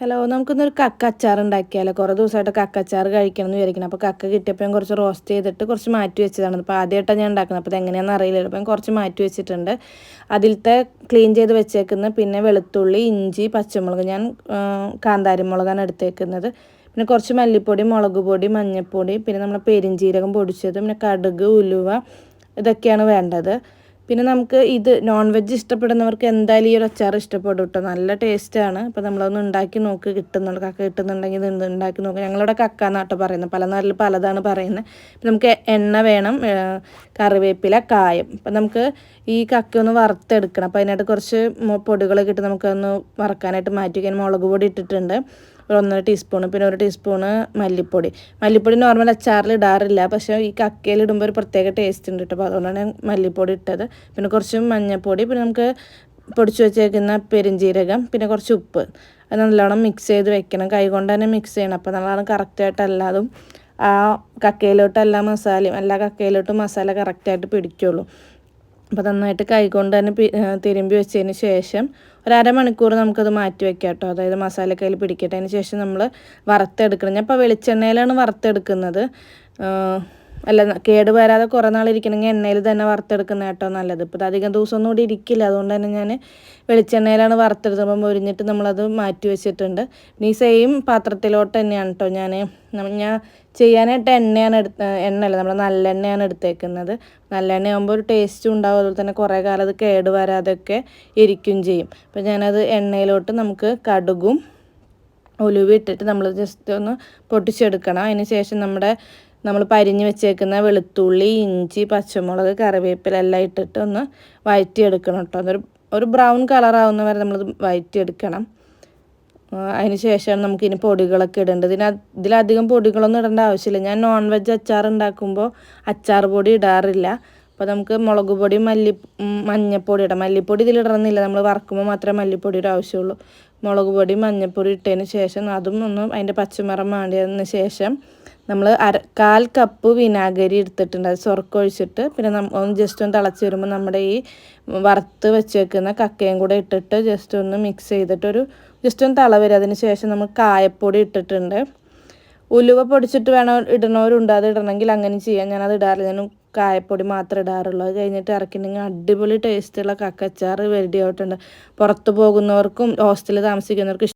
Hello നമുക്കിന്നൊരു കക്ക അച്ചാർ ഉണ്ടാക്കിയാലോ? കുറേ ദിവസമായിട്ട് കക്ക അച്ചാർ കഴിക്കണം എന്ന് വിചാരിക്കണം അപ്പോൾ കക്ക കിട്ടിയപ്പോൾ ഞാൻ കുറച്ച് റോസ്റ്റ് ചെയ്തിട്ട് കുറച്ച് മാറ്റി വെച്ചതാണ്. അപ്പോൾ ആദ്യമായിട്ടാണ് ഞാൻ ഉണ്ടാക്കുന്നത്. അപ്പോൾ എങ്ങനെയാണെന്ന് അറിയില്ലല്ലോ. അപ്പോൾ ഞാൻ കുറച്ച് മാറ്റി വെച്ചിട്ടുണ്ട്. അതിലത്തെ ക്ലീൻ ചെയ്ത് വെച്ചേക്കുന്ന പിന്നെ വെളുത്തുള്ളി ഇഞ്ചി പച്ചമുളക്. ഞാൻ കാന്താരി മുളകാണ് എടുത്തേക്കുന്നത്. പിന്നെ കുറച്ച് മല്ലിപ്പൊടി മുളക് പൊടി മഞ്ഞൾപ്പൊടി പിന്നെ നമ്മൾ പെരിഞ്ചീരകം പൊടിച്ചത് പിന്നെ കടുക് ഉലുവ ഇതൊക്കെയാണ് വേണ്ടത്. പിന്നെ നമുക്ക് ഇത് നോൺ വെജ് ഇഷ്ടപ്പെടുന്നവർക്ക് എന്തായാലും ഈ ഒരു അച്ചാർ ഇഷ്ടപ്പെടും കേട്ടോ നല്ല ടേസ്റ്റാണ് അപ്പോൾ നമ്മളൊന്ന് ഉണ്ടാക്കി നോക്ക്. കിട്ടുന്നുണ്ട് കക്ക കിട്ടുന്നുണ്ടെങ്കിൽ ഇത് ഉണ്ടാക്കി നോക്കുക ഞങ്ങളിവിടെ കക്ക എന്നാട്ടോ പറയുന്നത്. പല നാട്ടിൽ പലതാണ് പറയുന്നത്. അപ്പം നമുക്ക് എണ്ണ വേണം കറിവേപ്പില കായം. അപ്പം നമുക്ക് ഈ കക്ക ഒന്ന് വറുത്തെടുക്കണം. അപ്പോൾ അതിനായിട്ട് കുറച്ച് പൊടികളൊക്കെ ഇട്ട് നമുക്കൊന്ന് വറക്കാനായിട്ട് മാറ്റി മുളക് പൊടി ഇട്ടിട്ടുണ്ട്. ഒരു ഒന്നര ടീസ്പൂൺ പിന്നെ ഒരു ടീസ്പൂണ് മല്ലിപ്പൊടി. മല്ലിപ്പൊടി നോർമൽ അച്ചാറിൽ ഇടാറില്ല പക്ഷേ ഈ കക്കയിൽ ഇടുമ്പോൾ ഒരു പ്രത്യേക ടേസ്റ്റ് ഉണ്ട് കേട്ടോ അപ്പോൾ അതുകൊണ്ടാണ് മല്ലിപ്പൊടി ഇട്ടത്. പിന്നെ കുറച്ച് മഞ്ഞൾപ്പൊടി പിന്നെ നമുക്ക് പൊടിച്ചു വെച്ചേക്കുന്ന പെരിഞ്ചീരകം പിന്നെ കുറച്ച് ഉപ്പ്. അത് നല്ലോണം മിക്സ് ചെയ്ത് വെക്കണം. കൈ കൊണ്ട് തന്നെ മിക്സ് ചെയ്യണം. അപ്പോൾ നല്ലോണം കറക്റ്റായിട്ട് എല്ലാതും ആ കക്കയിലോട്ട് എല്ലാ മസാലയും എല്ലാ കക്കയിലോട്ടും മസാല കറക്റ്റായിട്ട് പിടിക്കുള്ളൂ. അപ്പോൾ നന്നായിട്ട് കൈകൊണ്ട് തന്നെ തിരുമ്പി വെച്ചതിന് ശേഷം ഒരു അരമണിക്കൂർ നമുക്കത് മാറ്റി വെക്കാം കേട്ടോ. അതായത് മസാലക്കയിൽ പിടിക്കട്ടെ അതിന് ശേഷം നമ്മൾ വറുത്തെടുക്കണം. ഞാൻ ഇപ്പോൾ വെളിച്ചെണ്ണയിലാണ് വറുത്തെടുക്കുന്നത്. അല്ല കേട് വരാതെ കുറേ നാൾ ഇരിക്കണമെങ്കിൽ എണ്ണയിൽ തന്നെ വറുത്തെടുക്കുന്ന കേട്ടോ നല്ലത്. ഇപ്പോൾ അധികം ദിവസമൊന്നും കൂടി ഇരിക്കില്ല. അതുകൊണ്ട് തന്നെ ഞാൻ വെളിച്ചെണ്ണയിലാണ് വറുത്തെടുത്തപ്പോൾ മുരിഞ്ഞിട്ട് നമ്മളത് മാറ്റി വെച്ചിട്ടുണ്ട്. ഈ സെയിം പാത്രത്തിലോട്ട് തന്നെയാണ് കേട്ടോ ഞാൻ ഞാൻ ചെയ്യാനായിട്ട് എണ്ണയാണ് എടുത്ത എണ്ണയല്ല നമ്മൾ നല്ലെണ്ണയാണ് എടുത്തേക്കുന്നത്. നല്ല ആകുമ്പോൾ ഒരു ടേസ്റ്റും ഉണ്ടാവും. അതുപോലെ തന്നെ കുറേ കാലം അത് കേട് വരാതെയൊക്കെ ഇരിക്കും ചെയ്യും. അപ്പോൾ ഞാനത് എണ്ണയിലോട്ട് നമുക്ക് കടുകും ഉലുവ ഇട്ടിട്ട് നമ്മൾ ജസ്റ്റ് ഒന്ന് പൊട്ടിച്ചെടുക്കണം. അതിന് ശേഷം നമ്മുടെ നമ്മൾ പരിഞ്ഞ് വെച്ചേക്കുന്ന വെളുത്തുള്ളി ഇഞ്ചി പച്ചമുളക് കറിവേപ്പില എല്ലാം ഇട്ടിട്ട് ഒന്ന് വഴറ്റിയെടുക്കണം കേട്ടോ. അതൊരു ഒരു ബ്രൗൺ കളറാവുന്ന വരെ നമ്മൾ വഴറ്റിയെടുക്കണം അതിന് ശേഷമാണ് നമുക്കിനി പൊടികളൊക്കെ ഇടേണ്ടത്. ഇതിന് ഇതിലധികം പൊടികളൊന്നും ഇടേണ്ട ആവശ്യമില്ല. ഞാൻ നോൺ വെജ് അച്ചാർ ഉണ്ടാക്കുമ്പോൾ അച്ചാർ പൊടി ഇടാറില്ല. അപ്പോൾ നമുക്ക് മുളക് പൊടി മല്ലി മഞ്ഞപ്പൊടി ഇടാം. മല്ലിപ്പൊടി ഇതിലിടണമെന്നില്ല നമ്മൾ വറക്കുമ്പോൾ മാത്രമേ മല്ലിപ്പൊടിയുടെ ആവശ്യമുള്ളൂ. മുളക് പൊടി മഞ്ഞൾപ്പൊടി ഇട്ടതിന് ശേഷം അതും ഒന്ന് അതിന്റെ പച്ചമറം മാണ്ടിയതിന് ശേഷം നമ്മൾ അര കാൽ കപ്പ് വിനാഗിരി എടുത്തിട്ടുണ്ട്. അത് സ്വർക്കൊഴിച്ചിട്ട് പിന്നെ ഒന്ന് ജസ്റ്റ് ഒന്ന് തിളച്ച് വരുമ്പോൾ നമ്മുടെ ഈ വറുത്ത് വെച്ചേക്കുന്ന കക്കയും കൂടെ ഇട്ടിട്ട് ജസ്റ്റ് ഒന്ന് മിക്സ് ചെയ്തിട്ടൊരു ജസ്റ്റ് ഒന്ന് തള വരും. അതിന് ശേഷം നമ്മൾ കായപ്പൊടി ഇട്ടിട്ടുണ്ട്. ഉലുവ പൊടിച്ചിട്ട് വേണം ഇടണവരുണ്ട്. അത് ഇടണമെങ്കിൽ അങ്ങനെ ചെയ്യാം. ഞാനത് ഇടാറില്ല. ഞാൻ കായപ്പൊടി മാത്രമേ ഇടാറുള്ളൂ. അത് കഴിഞ്ഞിട്ട് ഇറക്കിയിട്ടുണ്ടെങ്കിൽ അടിപൊളി ടേസ്റ്റുള്ള കക്കച്ചാറ് റെഡി ആയിട്ടുണ്ട്. പുറത്ത് പോകുന്നവർക്കും ഹോസ്റ്റലിൽ താമസിക്കുന്നവർക്കും